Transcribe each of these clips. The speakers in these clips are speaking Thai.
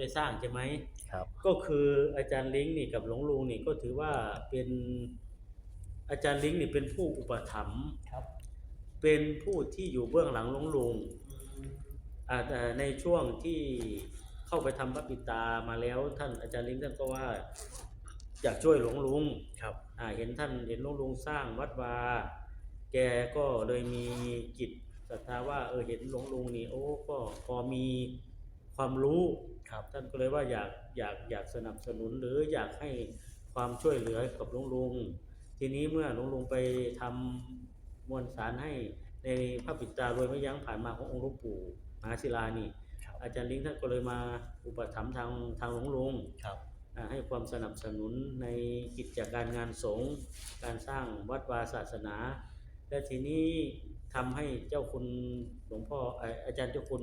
ไปสร้างใช่ไหมครับ ก็คืออาจารย์ลิงก์นี่กับหลวงลุงนี่ก็ถือว่าเป็นอาจารย์ลิงก์นี่เป็นผู้อุปถัมภ์ครับ เป็นผู้ที่อยู่เบื้องหลังหลวงลุงอ่าแต่ในช่วงที่เข้าไปทำพระปิตามาแล้วท่านอาจารย์ลิงก์ท่านก็ว่าอยากช่วยหลวงลุงครับอ่าเห็นท่านเห็นหลวงลุงสร้างวัดวาแกก็เลยมีจิตศรัทธาว่าเออเห็นหลวงลุงนี่โอ้ก็พอมีความรู้ ครับท่านก็เลยว่าอยากอยากอยากสนับสนุนหรืออยากให้ความช่วยเหลือกับหลวงลุงทีนี้เมื่อหลวงลุงไปทำมวลสารให้ในพระปิตาโดยไม่ยั้งผ่านมาขององค์หลวงปู่มหาศิลานี่ครับอาจารย์ลิงท่านก็เลยมาอุปถัมภ์ทางทางหลวงลุงครับอ่าให้ความสนับสนุนในกิจการงานสงฆ์การสร้างวัดวาศาสนา และทีนี้ทำให้เจ้าคุณหลวงพ่อเอ่ออาจารย์เจ้าคุณ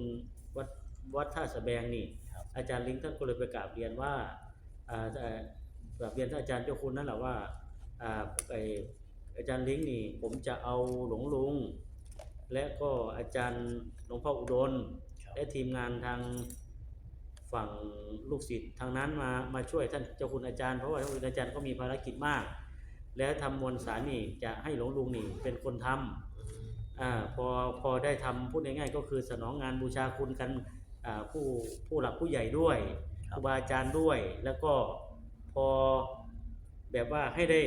วัดวัดท่าสะแบงนี่ครับ อาจารย์ลิงท่านก็เลยไปกราบเรียนว่าอ่าเอ่อกราบเรียนท่านอาจารย์เจ้าคุณนั่นแหละว่าอ่าไออาจารย์ลิงนี่ผมจะเอาหลวงลุง และก็อาจารย์หลวงพ่ออุดมครับและทีมงานทางฝั่งลูกศิษย์ทางนั้นมามาช่วยท่านเจ้าคุณอาจารย์เพราะว่าท่านอาจารย์ก็มีภารกิจมาก แล้วทำมวลสารนี่จะให้หลวงลุงนี่เป็นคนทำอ่าพอพอได้ทำพูดง่ายๆก็คือสนองงานบูชาคุณกันอ่า ผู้ผู้หลักผู้ใหญ่ด้วยคครับรูบาอาจารย์ด้วย แล้วก็พอแบบว่าให้ได้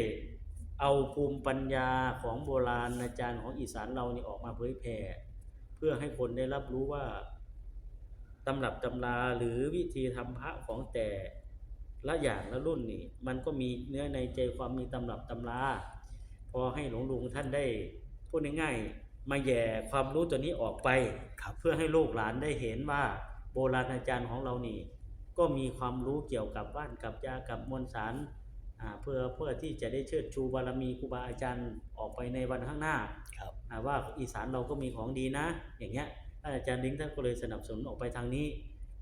เอาภูมิปัญญาของโบราณอาจารย์ของอีสานเรานี่ออกมาเผยแผ่เพื่อให้คนได้รับรู้ว่าตำรับตำราหรือวิธีทำพระของแต่ละอย่างละรุ่นนี่ มันก็มีเนื้อในใจความมีตำรับตำราพอให้หลวงลุงท่านได้พูดง่ายๆมาแย่ความรู้ตัวนี้ออกไปครับเพื่อให้ลูกหลานได้เห็นว่า โบราณอาจารย์ของเรานี่ ก็มีความรู้เกี่ยวกับบ้านกับยากับมวลสารอ่าเพื่อเพื่อที่จะได้เชิดชูบารมีครูบาอาจารย์ออกไปในวันข้างหน้าครับอ่าว่าอีสานเราก็มีของดีนะ อย่างเงี้ยท่านอาจารย์ลิงท่านก็เลยสนับสนุนออกไปทางนี้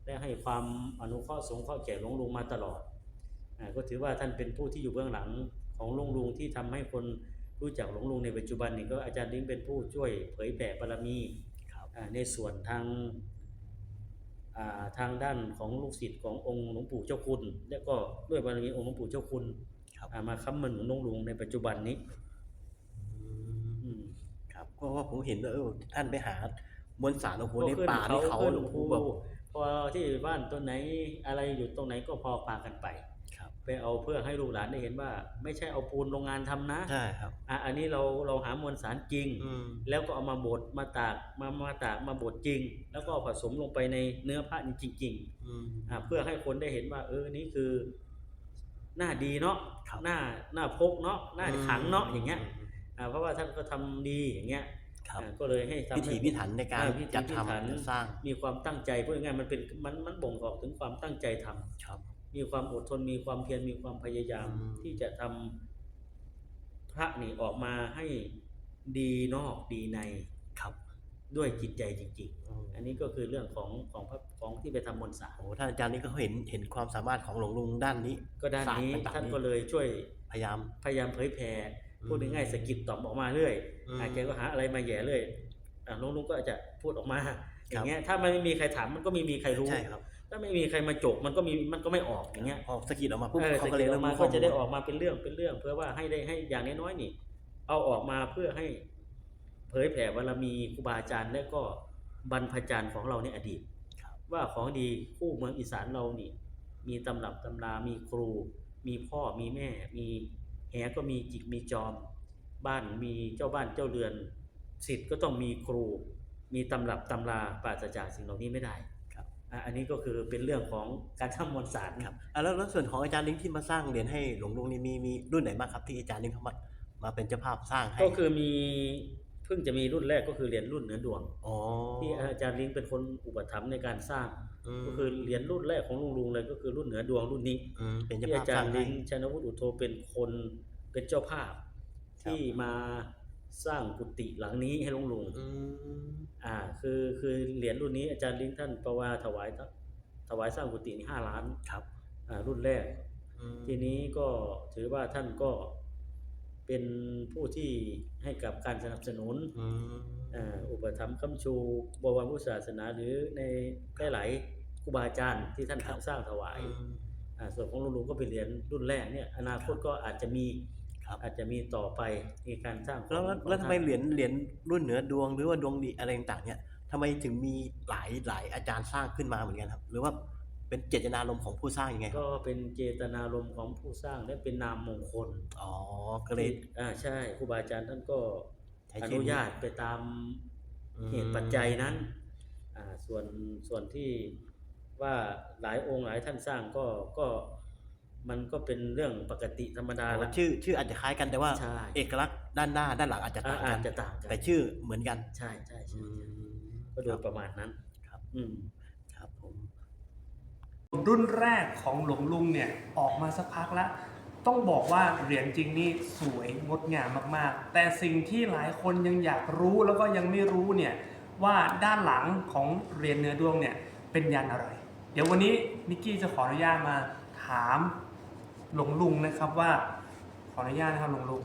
และให้ความอนุเคราะห์สงเคราะห์แก่หลวงลุงมาตลอดอ่าก็ถือว่าท่านเป็นผู้ที่อยู่เบื้องหลังของหลวงลุงที่ทำให้คนรู้จักหลวงลุงในปัจจุบันนี่ก็อาจารย์ลิงเป็นผู้ช่วยเผยแผ่บารมีครับอ่าในส่วนทางอ่า ทางด้านของลูกศิษย์ขององค์หลวงปู่เจ้าคุณ และก็ด้วยบารมีองค์หลวงปู่เจ้าคุณครับอ่ามาค้ำมันหนุนหลวงลุงในปัจจุบันนี้อืมครับก็ว่าผมเห็นว่าเออท่านไปหามวลสารโอ้โหในก็ขึ้นป่าในเขาขึ้นโอ้โหภูแบบพอที่บ้านต้นไหนอะไรอยู่ตรงไหนก็พอพากันไปครับ ไปเอาเพื่อให้ลูกหลานได้เห็นว่า ไม่ใช่เอาปูนโรงงานทำนะใช่ครับอะอันนี้เราเราหามวลสารจริงอืมแล้วก็เอามาบดมาตากมามาตากมาบดจริง แล้วก็ผสมลงไปในเนื้อพระนี่จริงๆอืมอ่าเพื่อให้คนได้เห็นว่า เออนี่คือ หน้าดีเนาะครับหน้าหน้าพกเนาะหน้าขังเนาะอย่างเงี้ยอ่าเพราะว่าท่านก็ทำดีอย่างเงี้ยครับอ่าก็เลยให้ทำพิถีให้พิถันในการอ่พิถีจัดพิถันทำจัดสร้าง มีความตั้งใจพูดง่ายๆมันเป็นมันมันบ่งบอกถึงความตั้งใจทำครับ มีความอดทนมีความเพียรมีความพยายามอืมที่จะทำพระนี่ออกมาให้ดีนอกดีในครับ ด้วยจิตใจจริงอืมๆอันนี้ก็คือเรื่องของของพระของที่ไปทำมนต์สารโอ้โหท่านอาจารย์นี่ก็เห็นเห็นความสามารถของหลวงลุงด้านนี้ ก็ด้านนี้ศสตร์ต่งๆท่านก็เลยช่วยพยายามพยายามเผยแผ่อืมพูดง่ายๆสะกิดต่อมออกมาเรื่อยอืมอาแกก็หาอะไรมาแหย่เรื่อยอ่าลุงลุงก็อาจจะพูดออกมา อย่างเงี้ยถ้ามันไม่มีใครถามมันก็ไม่มีใครรู้ใช่ครับถ้าไม่มีใครมาจกมันก็มีมันก็ไม่ออกอย่างเงี้ยพอสะกิดออกมาปุ๊บเออเขาสะก็เลกิยดอเริ่อกมมารู้ก็ข้จะได้มูลออกมาเป็นเรื่องเป็นเรื่อง เพื่อว่าให้ได้ให้อย่างน้อยๆนี่ เอาออกมาเพื่อให้ เผยแผ่บารมีครูบาอาจารย์และก็บรรพจารย์ของเราในอดีตครับว่าของดีคู่เมืองอีสานเรานี่ มีตำรับตำรามีครู มีพ่อมีแม่ มีแหก็มีจิกมีจอม บ้านมีเจ้าบ้านเจ้าเรือนสิทธิ์ก็ต้องมีครู มีตำรับตำราปราศจากสิ่งเหล่านี้ไม่ได้ครับอะอันนี้ก็คือเป็นเรื่องของการทำมวลสารครับอะแล้วแล้วส่วนของอาจารย์ลิงที่มาสร้างเหรียญให้หลวงลุงนี่มีมีรุ่นไหนบ้างครับที่อาจารย์ลิงเขามามาเป็นเจ้าภาพสร้างให้ก็คือมีเพิ่งจะมีรุ่นแรกก็คือเหรียญรุ่นเหนือดวง อ๋อที่อาจารย์ลิงเป็นคนอุปถัมภ์ในการสร้าง มก็คือเหรียญรุ่นแรกของลุงลุงเลยก็คือรุ่นเหนือดวงรุ่นนี้ มเป็นเจ้าที่ภาพอาจาสร้ารงย์ให้ ลิงชนวุฒิอุโทเป็นคนเป็นเจ้าภาพที่มา สร้างกุฏิหลังนี้ให้หลุงลุงอืมอ่า คือคือเหรียญรุ่นนี้อาจารย์ลิงท่านประวาถวายถวายสร้างกุฏินี่ห้าล้านครับ อ่า รุ่นแรกอืมทีนี้ก็ถือว่าท่านก็เป็นผู้ที่ให้กับการสนับสนุนอืมอ่าอุปถัมภ์ค้ำชูบวรพุทธศาสนาหรือในหลายๆกุรูบาอาจารย์ที่ท่านครับสร้างถวายอืมอ่าส่วนของหลวงลุงก็เป็นเหรียญรุ่นแรกเนี่ย อนาคตก็อาจจะมีครับ อาจจะมีต่อไปในการสร้างแล้วแล้วของแล้วทำไมท่านเหรียญเหรียญรุ่นเหนือดวงหรือว่าดวงดีอะไรต่างๆเนี่ยทำไมถึงมีหลายหลายอาจารย์สร้างขึ้นมาเหมือนกันครับ หรือว่าเป็นเจตนารมณ์ของผู้สร้างยังไงครับก็เป็นเจตนารมณ์ของผู้สร้างและเป็นนามมงคล อ๋อก็เลยที่อ่าใช่ครูบาอาจารย์ท่านก็ใช้อชื่นุอนี้ญาตไปตามอืมเหตุปัจจัยนั้นอ่าส่วนส่วนที่ว่าหลายองค์หลายท่านสร้างก็ก็ มันก็เป็นเรื่องปกติธรรมดาอ๋อละชื่อชื่ออาจจะคล้ายกันแต่ว่า ใช่เอกลักษณ์ด้านหน้าด้านหลังอาจจะอ่าต่างอากัจนจะต่างกันแต่ชื่อเหมือนกันใช่ใช่ใช่อืมก็โดยประมาณนั้นครับอืม ครับผม รุ่นแรกของหลวงลุงเนี่ยออกมาสักพักแล้วต้องบอกว่าเหรียญจริงนี่สวยงดงามมากๆ แต่สิ่งที่หลายคนยังอยากรู้แล้วก็ยังไม่รู้เนี่ยว่าด้านหลังของเหรียญเนื้อดวงเนี่ยเป็นยันอะไร เดี๋ยววันนี้นิกกี้จะขออนุญาตมาถาม หลวงลุงนะครับว่าขออนุญาตนะครับหลวงลุง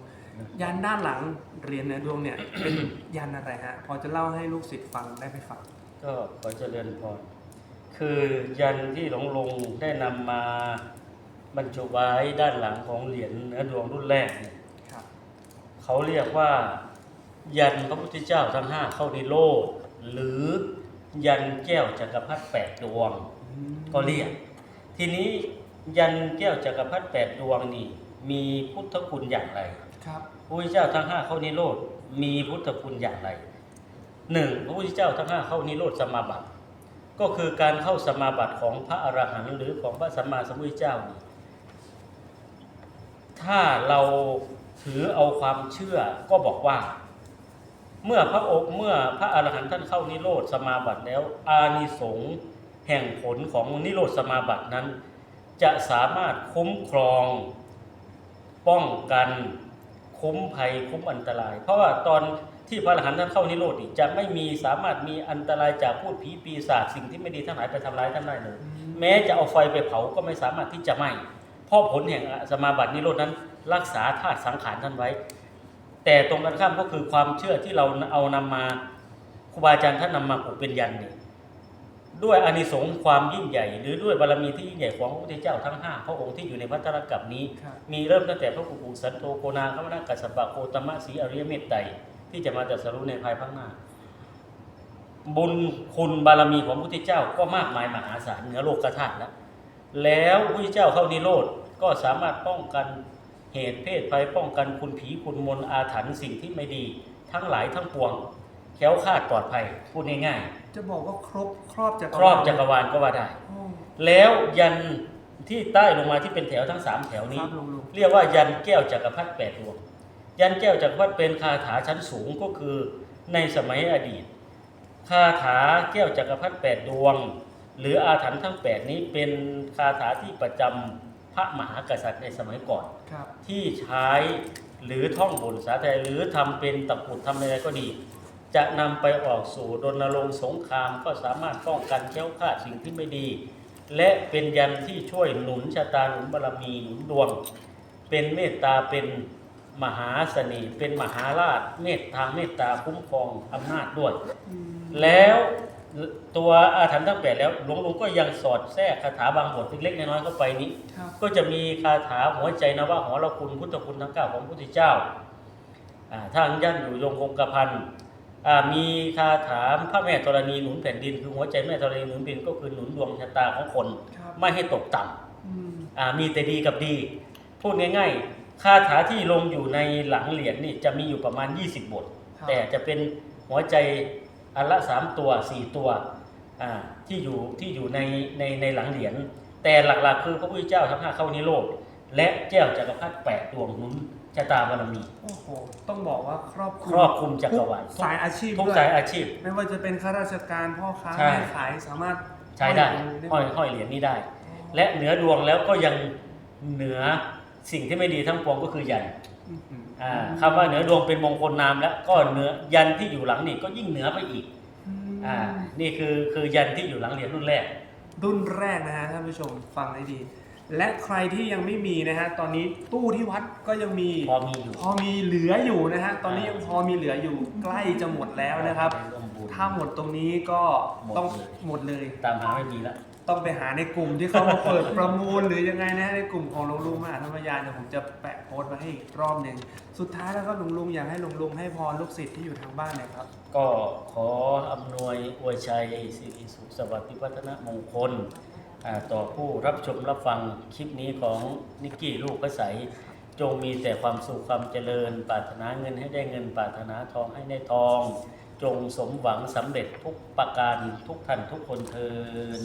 ยันด้านหลังเหรียญเนื้อดวงเนี่ย เป็นยันอะไรฮะพอจะเล่าให้ลูกศิษย์ฟังได้ไหมฟังก็ขอเจริญพรคือยันที่หลวงลุงได้นำมาบรรจุไว้ด้านหลังของเหรียญเนื้อดวงรุ่นแรกเนี่ยครับเขาเรียกว่า ยันพระพุทธเจ้าทั้งห้าเข้าในโลก หรือยันแก้วจักรพรรดิแปดดวง ก็เรียก ทีนี้ ยันแก้วจักรพรรดิแปดดวงนี่ มีพุทธคุณอย่างไรครับพระพุทธเจ้าทั้งห้าเข้านิโรธมีพุทธคุณอย่างไรหนึ่งพระพุทธเจ้าทั้งห้าเข้านิโรธสมาบัติก็คือการเข้าสมาบัติของพระอรหันต์หรือของพระสัมมาสัมพุทธเจ้านี่ถ้าเราถือเอาความเชื่อก็บอกว่า เมื่อพระองค์เมื่อพระอรหันต์ท่านเข้านิโรธสมาบัติแล้ว อานิสงส์แห่งผลของนิโรธสมาบัตินั้น จะสามารถคุ้มครอง ป้องกันคุ้มภัยคุ้มอันตราย เพราะว่าตอนที่พระอรหันต์ท่านเข้านิโรธนี่จะไม่มีสามารถมีอันตรายจากพูดผีปีศาจสิ่งที่ไม่ดีทั้งหลายไปทำร้ายท่านได้เลย แม้จะเอาไฟไปเผาก็ไม่สามารถที่จะไหม้เพราะผลแห่งสมาบัตินิโรธนั้น รักษาธาตุสังขารท่านไว้ แต่ตรงกันข้ามก็คือความเชื่อที่เราเอานำมาครูบาอาจารย์ท่านนำมาปลูกเป็นยันเนี่ย ด้วยอานิสงส์ความยิ่งใหญ่ หรือด้วยบารมีที่ยิ่งใหญ่ของพระพุทธเจ้าทั้งห้าพระองค์ที่อยู่ในพัทธรกับนี้ครับมีเริ่มตั้งแต่พระกุกุสันโตโกนาคมนากัสสปะโคตมะสีอริยเมตไตรที่จะมาตรัสรู้ในภายภาคหน้า บุญคุณบารมีของพระพุทธเจ้าก็มากมายมหาศาลเหนือโลกธาตุแล้วแล้วพระพุทธเจ้าเข้านิโรธก็สามารถป้องกันเหตุเพศภัยป้องกันคุณผีคุณมนต์อาถรรพ์สิ่งที่ไม่ดี ทั้งหลายทั้งปวงแคล้วคลาดปลอดภัยพูดง่ายจะบอกว่าครบครอบจักๆครอบจักรวาลก็ว่าได้ โอ้แล้วยันที่ใต้ลงมาที่เป็นแถวทั้งสามแถวคนี้ รับลุงลุงเรียกว่ายันแก้วจักรพรรดิแปดดวง ยันแก้วจักรพรรดิเป็นคาถาชั้นสูงก็คือในสมัยอดีต คาถาแก้วจักรพรรดิแปดดวง หรืออาถรรพ์ทั้งแปดนี้เป็นคาถาที่ประจำพระมหากษัตริย์ในสมัยก่อน ครับที่ใช้หรือท่องบนสาธยายหรือทำเป็นตะกรุดทำอะไรก็ดี จะนำไปออกสู่รณรงค์สงครามก็สามารถป้องกันแคล้วคลาดสิ่งที่ไม่ดี และเป็นยันที่ช่วยหนุนชะตาหนุนบารมีหนุนดวง เป็นเมตตาเป็นมหาเสน่ห์เป็นมหาราชเมตทางเมตตาคุ้มครองอำนาจด้วย แล้วตัวอาถรรพ์ทั้งแปดแล้วหลวงลุงก็ยังสอดแทรกคาถาบางบทเล็กๆน้อยๆเข้าไปนี้ครับก็จะมีคาถาหัวใจนวะหอรคุณพุทธคุณทั้งเก้าของพระพุทธเจ้าอ่าทางยันอยู่ยงคงกระพันอ่า มีคาถาพระแม่ธรณีหนุนแผ่นดิน คือหัวใจแม่ธรณีหนุนแผ่นดินก็คือหนุนดวงชะตาของคนครับไม่ให้ตกต่ำอืมอ่ามีแต่ดีกับดี พูดง่าย ๆ คาถาที่ลงอยู่ในหลังเหรียญนี่จะมีอยู่ประมาณ 20 บทครับแต่จะเป็นหัวใจอันละสามตัวสี่ตัวอ่าที่อยู่ที่อยู่ในในในหลังเหรียญแต่หลักๆ คือพระพุทธเจ้าทั้งห้าเข้านิโรธและแก้วจักรพรรดิแปดดวงหนุน ชะตาบารมี โอ้โห ต้องบอกว่าครอบครอบคลุมจักรวาลทุสายอาชีพทุกด้วยสายอาชีพ ไม่ว่าจะเป็นข้าราชการพ่อค้าใช่ แม่ขายสามารถใช้ได้ห้ห้ออยยห้อยเหรียญนี้ได้และและเหนือดวงแล้วก็ยังเหนือสิ่งที่ไม่ดีทั้งปวงก็คือยันอ่าคำว่าเหนือดวงเป็นมงคลนามแล้วก็เหนือยันที่อยู่หลังนี่ก็ยิ่งเหนือไปอีกอ่านี่คือคือยันที่อยู่หลังเหรียญรุ่นแรก รุ่นแรกนะฮะท่านผู้ชมฟังให้ดี และใครที่ยังไม่มีนะฮะตอนนี้ตู้ที่วัดก็ยังมีพอมีอยู่พอมีเหลืออยู่นะฮะตอนนี้ยังพอมีเหลืออยู่ใกล้จะหมดแล้วนะครับร่วมบุญ ถ้าหมดตรงนี้ก็หมดต้องเลย หมดเลย ตามหาไม่มีแล้ว ต้องไปหาในกลุ่มที่เขามาเปิดประมูลหรือยังไงนะในกลุ่มของหลวงลุงมหาธรรมยานเดี๋ยวผมจะแปะโพสต์ไว้ให้อีกรอบหนึ่งสุดท้ายแล้วก็หลวงลุงอยากให้หลวงลุงให้พรลูกศิษย์ที่อยู่ทางบ้านหน่อยครับ ก็ขออำนวยอวยชัยสิริสุขสวัสดิพัฒนมงคลอ่า ต่อผู้รับชมรับฟังคลิปนี้ของนิกกี้ลูกกระใสจงมีแต่ความสุขความเจริญ ปรารถนาเงินให้ได้เงิน ปรารถนาทองให้ได้ทอง จงสมหวังสำเร็จทุกประการทุกท่านทุกคนเทิน